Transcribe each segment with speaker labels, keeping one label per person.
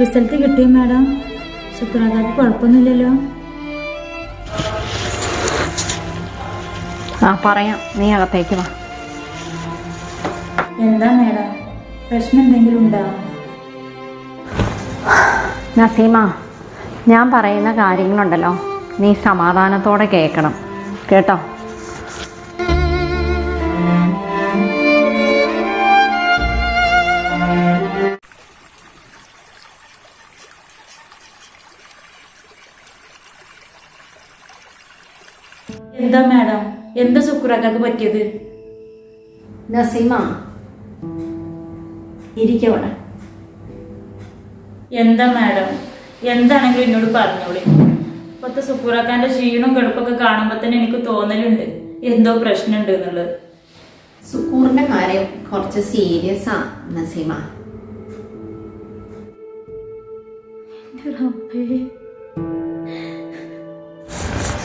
Speaker 1: Result കിട്ടിയോ madam? ശുക്രാക്കാക്ക് കുഴപ്പമൊന്നുമില്ലല്ലോ.
Speaker 2: ആ പറയാം. നീ അകത്തേക്ക് വാ.
Speaker 1: എന്താ മാഡം? പ്രശ്നം എന്തെങ്കിലും ഉണ്ടോ?
Speaker 2: നസീമ ഞാൻ പറയുന്ന കാര്യങ്ങളുണ്ടല്ലോ. നീ സമാധാനത്തോടെ കേൾക്കണം. കേട്ടോ?
Speaker 1: എന്താ മാഡം? എന്താ ശുക്രാക്കാക്ക് പറ്റിയത്?
Speaker 2: നസീമ. ഇരിക്കവിടെ
Speaker 1: എന്താ മാഡം? എന്താണെങ്കിലും എന്നോട് പറഞ്ഞോളി. ഇപ്പത്തെ സുക്കൂറാക്കാന്റെ ക്ഷീണവും കെടുപ്പൊക്കെ കാണുമ്പോ തന്നെ എനിക്ക് തോന്നലുണ്ട്. എന്തോ പ്രശ്നമുണ്ട് എന്നുള്ളത്.
Speaker 2: സുക്കൂറിന്റെ കാര്യം കുറച്ച് സീരിയസ് ആ നസീമ.
Speaker 1: എന്റെ റബ്ബേ.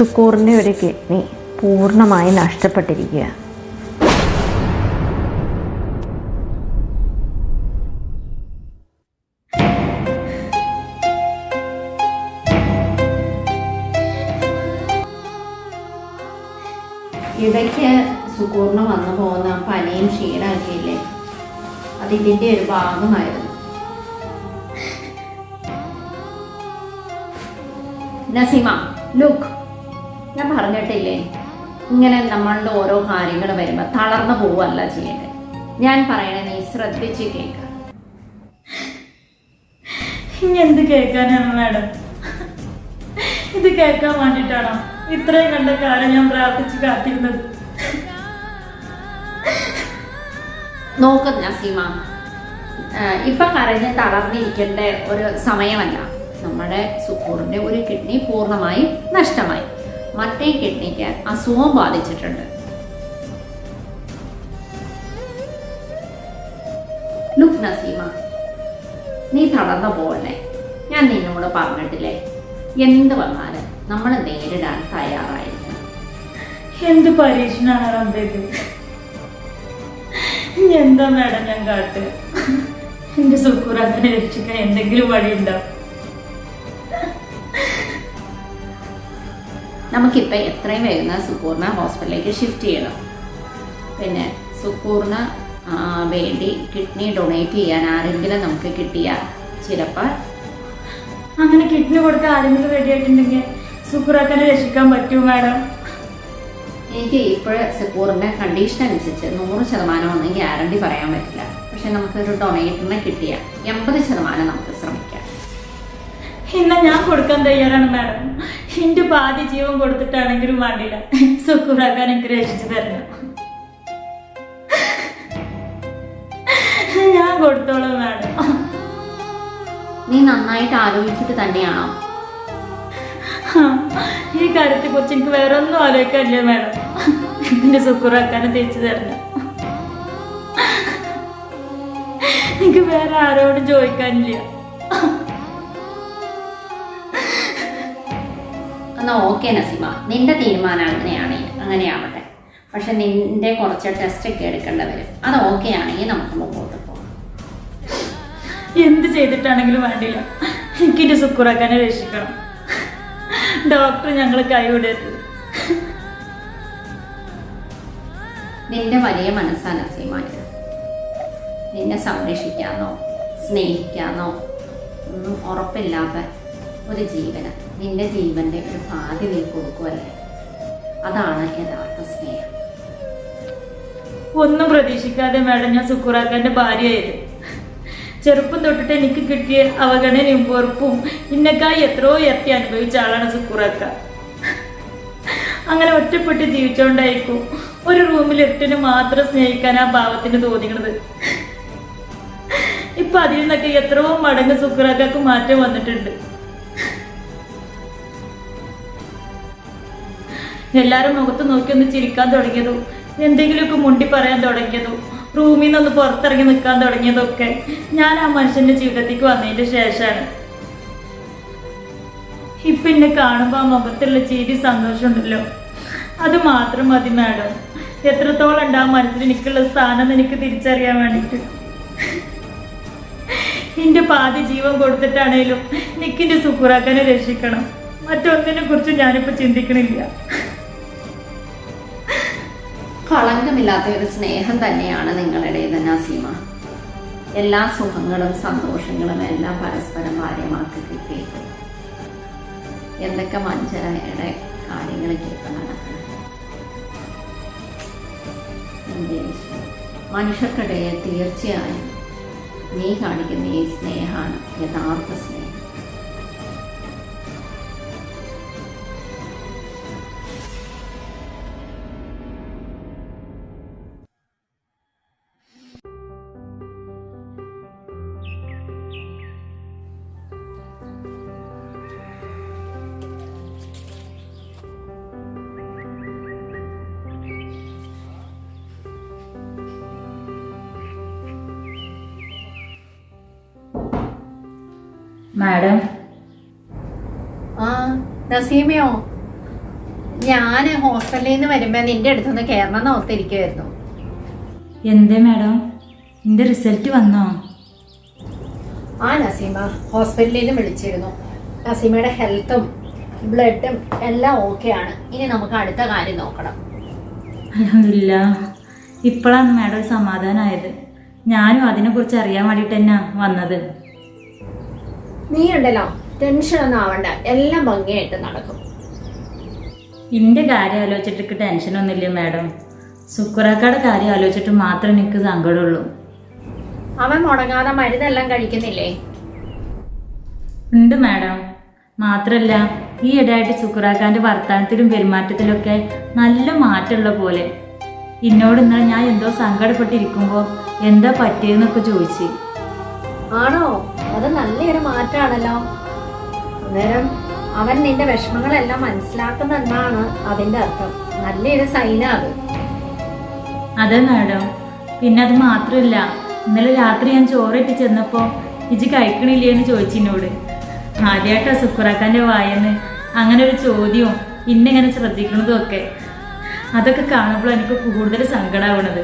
Speaker 2: സുക്കൂറിന്റെ ഒരു കിഡ്നി പൂർണമായി നഷ്ടപ്പെട്ടിരിക്കുക. ഇടയ്ക്ക് സുക്കൂറിന് വന്നു പോകുന്ന പനിയും ക്ഷീണമൊക്കെ ഇല്ലേ അത് ഇതിന്റെ ഒരു ഭാഗമായിരുന്നു. നസീമ ലുക്ക് ഞാൻ പറഞ്ഞിട്ടില്ലേ? ഇങ്ങനെ നമ്മളുടെ ഓരോ കാര്യങ്ങൾ വരുമ്പോൾ തളർന്നു പോവല്ല ചെയ്യേണ്ടത് ഞാൻ പറയണേ നീ ശ്രദ്ധിച്ച് കേൾക്കുക
Speaker 1: എന്ത് കേൾക്കാനാണ് മാഡം? ഇത് കേൾക്കാൻ വേണ്ടിട്ടാണോ ഇത്രയും കണ്ട കാലം ഞാൻ പ്രാർത്ഥിച്ച് കാത്തിരുന്നത്?
Speaker 2: നോക്ക നസീമ. ഇപ്പൊ കരഞ്ഞ് തളർന്നിരിക്കേണ്ട ഒരു സമയമല്ല. നമ്മുടെ സുക്കൂറിന്റെ ഒരു കിഡ്നി പൂർണമായും നഷ്ടമായി. മറ്റേ കിഡ്നിക്ക് അസുഖം ബാധിച്ചിട്ടുണ്ട്. ലുക് നസീമ നീ തളർന്നു പോകണ്ടേ ഞാൻ നിന്നോട് പറഞ്ഞിട്ടില്ലേ? എന്ത് വന്നാലും നമ്മൾ നേരിടാൻ തയ്യാറായിരിക്കണം.
Speaker 1: എന്ത് പരീക്ഷണാണ് എന്താ മാഡം ഞാൻ കാട്ടുക എന്റെ അങ്ങനെ രക്ഷിക്കാൻ എന്തെങ്കിലും വഴിയുണ്ടോ?
Speaker 2: നമുക്കിപ്പോൾ എത്രയും വേഗം സുപൂർണ ഹോസ്പിറ്റലിലേക്ക് ഷിഫ്റ്റ് ചെയ്യണം. പിന്നെ സുപൂർണ വേണ്ടി കിഡ്നി ഡൊണേറ്റ് ചെയ്യാൻ ആരെങ്കിലും നമുക്ക് കിട്ടിയാൽ ചിലപ്പോൾ
Speaker 1: അങ്ങനെ കിഡ്നി കൊടുക്കാൻ ആരെങ്കിലും റെഡിയായിട്ടുണ്ടെങ്കിൽ സുക്കൂറാക്കാനെ രക്ഷിക്കാൻ പറ്റുമോ മാഡം?
Speaker 2: എനിക്ക് ഇപ്പോൾ സുക്കൂറിന്റെ കണ്ടീഷൻ അനുസരിച്ച് നൂറ് ശതമാനം ഒന്നും ഗ്യാരണ്ടി പറയാൻ പറ്റില്ല. പക്ഷെ നമുക്കൊരു ഡൊണേറ്ററിനെ കിട്ടിയ എൺപത് ശതമാനം നമുക്ക്
Speaker 1: ഇന്ന ഞാൻ കൊടുക്കാൻ തയ്യാറാണ് മാഡം. എന്റെ പാതി ജീവൻ കൊടുത്തിട്ടാണെങ്കിലും വേണ്ടില്ല. സുക്കൂറാക്കാൻ എനിക്ക് രക്ഷിച്ചു തരണം. ഞാൻ കൊടുത്തോളാം മാഡം.
Speaker 2: നീ നന്നായിട്ട് ആലോചിച്ചിട്ട് തന്നെയാണോ?
Speaker 1: ഈ കാര്യത്തെ കുറിച്ച് എനിക്ക് വേറെ ഒന്നും ആലോചിക്കാനില്ല മാഡം. എന്റെ സുക്കൂറാക്കാനെ തിരിച്ചു തരണം. എനിക്ക് വേറെ ആരോടും ചോദിക്കാനില്ല.
Speaker 2: എന്നാൽ ഓക്കെ നസീമ. നിന്റെ തീരുമാനം അങ്ങനെയാണ്. അങ്ങനെയാവട്ടെ. പക്ഷെ നിന്റെ കുറച്ച് ടെസ്റ്റ് ഒക്കെ എടുക്കേണ്ടി വരും. അത് ഓക്കെ ആണെങ്കിൽ നമുക്ക് മുമ്പോട്ട് പോകാം.
Speaker 1: എന്ത് ചെയ്തിട്ടാണെങ്കിലും വേണ്ടില്ല. എനിക്ക് സുക്കുറാക്കാനെ രക്ഷിക്കണം. ഡോക്ടർ ഞങ്ങൾ കൈവിടരുത്
Speaker 2: നിന്റെ വലിയ മനസ്സാണ് നസീമ നിന്നെ സംരക്ഷിക്കാന്നോ സ്നേഹിക്കാന്നോ ഒന്നും ഉറപ്പില്ലാത്ത ഒരു ജീവന് നിന്റെ ജീവന്റെ ഒരു പാതി നീ കൊടുക്കുമല്ലേ അതാണ് യഥാർത്ഥ സ്നേഹം.
Speaker 1: ഒന്നും പ്രതീക്ഷിക്കാതെ മാഡം ഞാൻ സുക്കുറാക്കാന്റെ ഭാര്യയായത്. ചെറുപ്പം തൊട്ടിട്ട് എനിക്ക് കിട്ടിയ അവഗണനയും വെറുപ്പും ഇന്നക്കായി എത്രയോ ഉയർത്തി അനുഭവിച്ച ആളാണ് സുക്കുറാക്ക. അങ്ങനെ ഒറ്റപ്പെട്ട് ജീവിച്ചോണ്ടായിരിക്കും ഒരു റൂമിൽ എട്ടിന് മാത്രം സ്നേഹിക്കാൻ ആ ഭാവത്തിന് തോന്നിക്കണത്. ഇപ്പൊ അതിൽ നിന്നൊക്കെ എത്രയോ മടങ്ങ് സുക്കുറാക്കാക്ക് മാറ്റം വന്നിട്ടുണ്ട്. എല്ലാരും മുഖത്ത് നോക്കി ഒന്ന് ചിരിക്കാൻ തുടങ്ങിയതും എന്തെങ്കിലുമൊക്കെ മുണ്ടി പറയാൻ തുടങ്ങിയതും റൂമിൽ നിന്നൊന്ന് പുറത്തിറങ്ങി നിൽക്കാൻ തുടങ്ങിയതൊക്കെ ഞാൻ ആ മനുഷ്യന്റെ ജീവിതത്തേക്ക് വന്നതിന്റെ ശേഷമാണ്. ഇപ്പൊ എന്നെ കാണുമ്പോ ആ മുഖത്തുള്ള ചിരി സന്തോഷമുണ്ടല്ലോ അത് മാത്രം മതി മാഡം. എത്രത്തോളം ഉണ്ട് ആ മനസ്സിൽ എനിക്കുള്ള സ്ഥാനം എനിക്ക് തിരിച്ചറിയാൻ വേണ്ടിയിട്ട്. എന്റെ പാതി ജീവൻ കൊടുത്തിട്ടാണേലും നിക്കിന്റെ സുക്കുറാക്കാനെ രക്ഷിക്കണം. മറ്റൊന്നിനെ കുറിച്ച് ഞാനിപ്പോ ചിന്തിക്കണില്ല.
Speaker 2: കളങ്കമില്ലാത്ത ഒരു സ്നേഹം തന്നെയാണ് നിങ്ങളുടേത് നസീമ. എല്ലാ സുഖങ്ങളും സന്തോഷങ്ങളും എല്ലാം പരസ്പരം ഭാര്യമാർക്ക് കിട്ടിയിട്ട് എന്തൊക്കെ മഞ്ചരയുടെ കാര്യങ്ങൾ എന്റെ മനുഷ്യർക്കിടയിൽ തീർച്ചയായും നീ കാണിക്കുന്ന ഈ സ്നേഹമാണ് യഥാർത്ഥ സ്നേഹം.
Speaker 1: മാഡം.
Speaker 2: ആ നസീമയോ ഞാൻ ഹോസ്റ്റലിൽ നിന്ന് വരുമ്പോൾ നിന്റെ അടുത്തുനിന്ന് കയറണം എന്ന് ഓർത്തിരിക്കുമായിരുന്നു
Speaker 1: എന്തേ മാഡം? നിന്റെ റിസൾട്ട് വന്നോ?
Speaker 2: ആ നസീമ ഹോസ്പിറ്റലിൽ നിന്ന് വിളിച്ചിരുന്നു. നസീമയുടെ ഹെൽത്തും ബ്ലഡും എല്ലാം ഓക്കെയാണ് ഇനി നമുക്ക് അടുത്ത കാര്യം നോക്കണം.
Speaker 1: അല്ല ഇപ്പോഴാണ് മാഡം ഒരു സമാധാനമായത് ഞാനും അതിനെക്കുറിച്ച് അറിയാൻ വേണ്ടിയിട്ട് തന്നെ വന്നത്.
Speaker 2: നീ ഉണ്ടല്ലോ ടെൻഷൻ ഒന്നും ആവണ്ട. എല്ലാം ഭംഗിയായിട്ട് നടക്കും.
Speaker 1: എന്റെ കാര്യം ആലോചിച്ചിട്ട് ടെൻഷനൊന്നുമില്ല മാഡം? സുക്കുറാക്കയുടെ കാര്യം ആലോചിച്ചിട്ട് മാത്രമേ എനിക്ക് സങ്കടമുള്ളൂ.
Speaker 2: അവൻ മുടങ്ങാതെ മരുന്നെല്ലാം കഴിക്കുന്നില്ലേ?
Speaker 1: ഉണ്ട് മാഡം. മാത്രല്ല ഈ ഇടയായിട്ട് സുക്കുറാക്കാന്റെ വർത്തമാനത്തിലും പെരുമാറ്റത്തിലൊക്കെ നല്ല മാറ്റമുള്ള പോലെ. എന്നോട് ഇന്നലെ ഞാൻ എന്തോ സങ്കടപ്പെട്ടിരിക്കുമ്പോൾ എന്താ പറ്റിയെന്നൊക്കെ ചോദിച്ചു.
Speaker 2: ആണോ? അത് നല്ലൊരു മാറ്റാണല്ലോ. അന്നേരം അവൻ നിന്റെ വിഷമങ്ങളെല്ലാം മനസ്സിലാക്കുന്നെന്നാണ് അതിന്റെ അർത്ഥം. നല്ലൊരു സൈന അത്.
Speaker 1: അതെ മാഡം. പിന്നെ അത് മാത്രമല്ല ഇന്നലെ രാത്രി ഞാൻ ചോറിട്ട് ചെന്നപ്പോൾ ഇജ് കഴിക്കണില്ലേന്ന് ചോദിച്ചിനോട് ആദ്യമായിട്ടാ സുക്കുറാക്കാന്റെ വായെന്ന് അങ്ങനെ ഒരു ചോദ്യവും ഇന്നെങ്ങനെ ശ്രദ്ധിക്കണതും ഒക്കെ. അതൊക്കെ കാണുമ്പോൾ എനിക്ക് കൂടുതൽ സങ്കടമാവണത്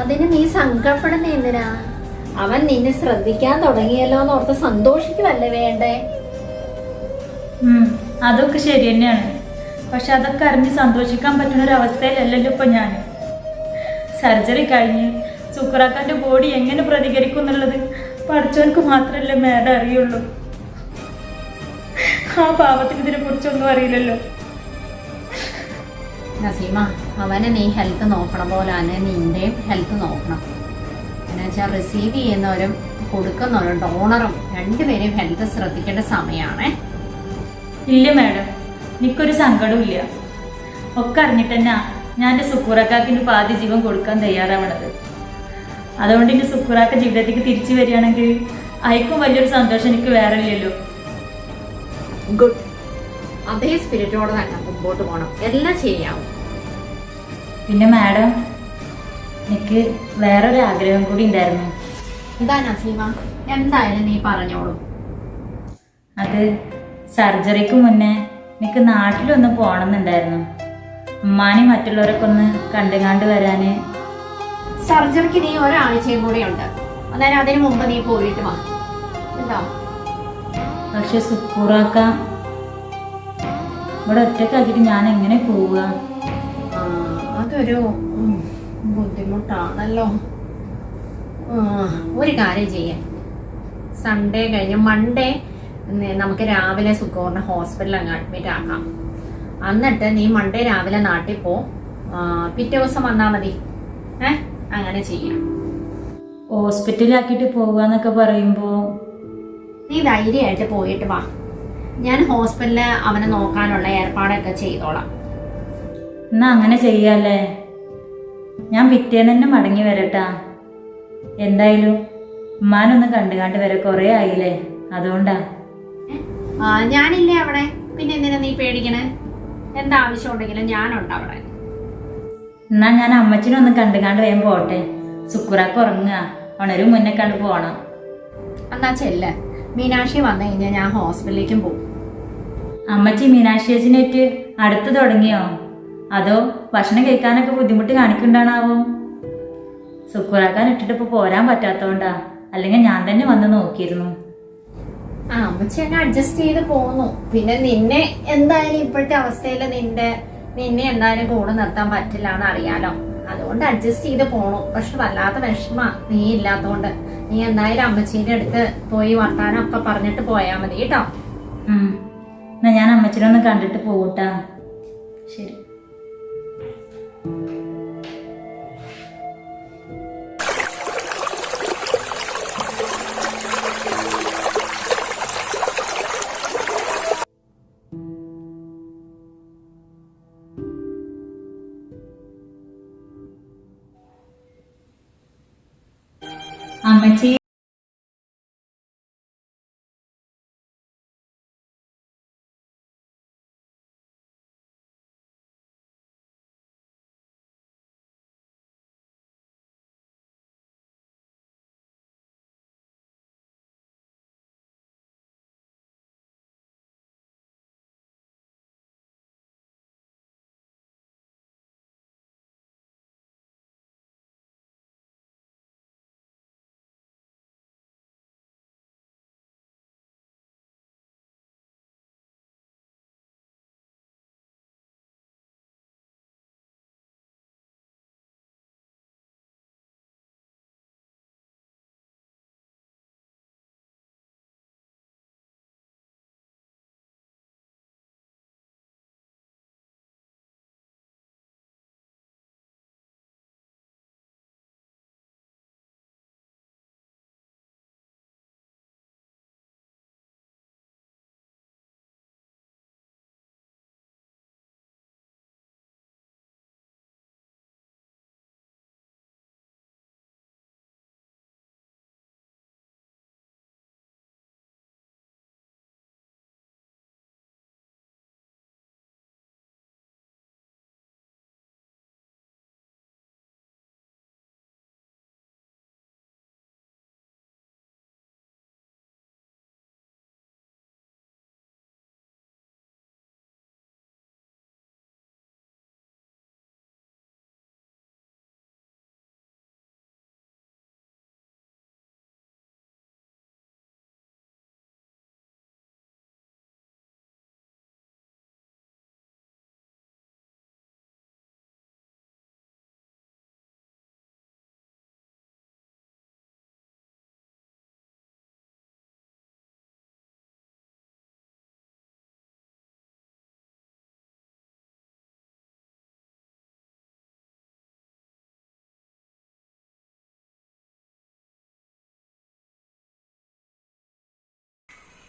Speaker 2: അതിന് നീ സങ്കടപ്പെടുന്ന എന്തിനാ? അവൻ നിന്നെ ശ്രദ്ധിക്കാൻ തുടങ്ങിയല്ലോ എന്ന് ഓർത്ത് സന്തോഷിക്കുമല്ലേ വേണ്ടേ?
Speaker 1: അതൊക്കെ ശരി തന്നെയാണ്. പക്ഷെ അതൊക്കെ അറിഞ്ഞ് സന്തോഷിക്കാൻ പറ്റുന്ന ഒരു അവസ്ഥയിലല്ലല്ലോ ഇപ്പൊ ഞാൻ സർജറി കഴിഞ്ഞ് സുക്രാക്കാന്റെ ബോഡി എങ്ങനെ പ്രതികരിക്കും എന്നുള്ളത് പഠിച്ചവർക്ക് മാത്രമല്ലേ മേഡം അറിയുള്ളൂ. ആ പാവത്തിന് ഇതിനെ കുറിച്ചൊന്നും അറിയില്ലല്ലോ.
Speaker 2: നസീമ അവനെ നീ ഹെൽത്ത് നോക്കണ പോലെ തന്നെ നിന്റെയും ഹെൽത്ത് നോക്കണം. എന്നുവെച്ചാൽ റിസീവ് ചെയ്യുന്നവരും കൊടുക്കുന്നവരും ഡോണറും രണ്ടുപേരെയും ഹെൽത്ത് ശ്രദ്ധിക്കേണ്ട സമയമാണ്
Speaker 1: ഇല്ല മാഡം എനിക്കൊരു സങ്കടവും ഇല്ല. ഒക്കെ അറിഞ്ഞിട്ട് തന്നെ ഞാൻ എന്റെ സുക്കൂറക്കാക്കിന് പാതി ജീവൻ കൊടുക്കാൻ തയ്യാറാവണത്. അതുകൊണ്ട് ഇനി സുക്കൂറാക്ക ജീവിതത്തേക്ക് തിരിച്ചു വരികയാണെങ്കിൽ അയക്കും വലിയൊരു സന്തോഷം എനിക്ക് വേറെ ഇല്ലല്ലോ.
Speaker 2: ഗുഡ് അതേ സ്പിരിറ്റോടെ തന്നെ മുമ്പോട്ട് പോകണം എല്ലാം ചെയ്യാം
Speaker 1: പിന്നെ മാഡം എനിക്ക് വേറൊരു ആഗ്രഹം കൂടി ഉണ്ടായിരുന്നു.
Speaker 2: ഇതാ നസീമ എന്തായാലും നീ പറഞ്ഞോളൂ.
Speaker 1: അത് സർജറിക്ക് മുന്നേ എനിക്ക് നാട്ടിലൊന്ന് പോകണമെന്നുണ്ടായിരുന്നു. ഉമ്മാനെ മറ്റുള്ളവരൊക്കെ ഒന്ന് കണ്ടുകാണ്ട് വരാന്.
Speaker 2: സർജറിക്ക് നീ ഒരാഴ്ചയും കൂടെ ഉണ്ട് അന്നേരം അതിന് മുമ്പ് നീ പോയിട്ട് വാ. എന്താ?
Speaker 1: പക്ഷെ സുക്കൂറാക്ക ഇവിടെ ഒറ്റക്കാക്കിയിട്ട് ഞാൻ എങ്ങനെ പോവുക?
Speaker 2: അതൊരു ബുദ്ധിമുട്ടാണല്ലോ. ഒരു കാര്യം ചെയ്യാം. സൺഡേ കഴിഞ്ഞ് മൺഡേ നമുക്ക് രാവിലെ സുഖോറിനെ ഹോസ്പിറ്റലിൽ അങ്ങ് അഡ്മിറ്റ് ആക്കാം. എന്നിട്ട് നീ മൺഡേ രാവിലെ നാട്ടിൽ പോ. പിറ്റേ ദിവസം വന്നാൽ മതി. ഏ? അങ്ങനെ ചെയ്യാം.
Speaker 1: ഹോസ്പിറ്റലാക്കിയിട്ട് പോവാന്നൊക്കെ പറയുമ്പോ
Speaker 2: നീ ധൈര്യമായിട്ട് പോയിട്ട് വാ. ഞാൻ ഹോസ്പിറ്റലിൽ അവനെ നോക്കാനുള്ള ഏർപ്പാടൊക്കെ ചെയ്തോളാം.
Speaker 1: എന്നാ അങ്ങനെ ചെയ്യാല്ലേ? ഞാൻ പിറ്റേന്ന് തന്നെ മടങ്ങി വരട്ടാ. എന്തായാലും ഉമ്മാനൊന്ന് കണ്ടുകാണ്ട് വരെ കുറേ ആയില്ലേ? അതുകൊണ്ടാ.
Speaker 2: ആ, ഞാനില്ലേ അവിടെ? പിന്നെ എന്തിനാ നീ പേടിക്കണേ? എന്താവശ്യം ഉണ്ടെങ്കിലും ഞാനുണ്ട് അവിടെ.
Speaker 1: എന്നാ ഞാൻ അമ്മച്ചിനൊന്ന് കണ്ടുകാണ്ട് വേഗം പോട്ടെ. സുക്കുറാക്ക് ഉറങ്ങുക. ഉണരും മുന്നേ കണ്ട് പോണം.
Speaker 2: എന്നാ ചെല്ല. മീനാക്ഷി വന്നു കഴിഞ്ഞാൽ ഞാൻ ഹോസ്പിറ്റലിലേക്കും പോകും
Speaker 1: അമ്മച്ചി മീനാക്ഷി ചേച്ചിനേറ്റ് അടുത്ത് തുടങ്ങിയോ? അതോ ഭക്ഷണം കഴിക്കാനൊക്കെ ബുദ്ധിമുട്ട് കാണിക്കണ്ടാണാവോ സുക്കുറാക്കാൻ ഇട്ടിട്ട് ഇപ്പൊ പോരാൻ പറ്റാത്തോണ്ടാ. അല്ലെങ്കിൽ ഞാൻ തന്നെ വന്ന് നോക്കിയിരുന്നു.
Speaker 2: ആ അമ്മച്ചി അങ്ങ് അഡ്ജസ്റ്റ് ചെയ്ത് പോന്നു. പിന്നെ നിന്നെ എന്തായാലും ഇപ്പോഴത്തെ അവസ്ഥയിൽ നിന്റെ നിന്നെ എന്തായാലും കൂടെ നിർത്താൻ പറ്റില്ല എന്ന് അറിയാലോ. അതുകൊണ്ട് അഡ്ജസ്റ്റ് ചെയ്ത് പോണു. പക്ഷെ വല്ലാത്ത വിഷമ. നീ ഇല്ലാത്തോണ്ട്. നീ എന്തായാലും അമ്മച്ചീന്റെ അടുത്ത് പോയി വർത്താനം ഒക്കെ പറഞ്ഞിട്ട് പോയാ മതി കേട്ടോ.
Speaker 1: ഉം. എന്നാ ഞാൻ അമ്മച്ചിനെ ഒന്ന് കണ്ടിട്ട് പോകൂട്ടാ ശരി. അമ്മച്ചി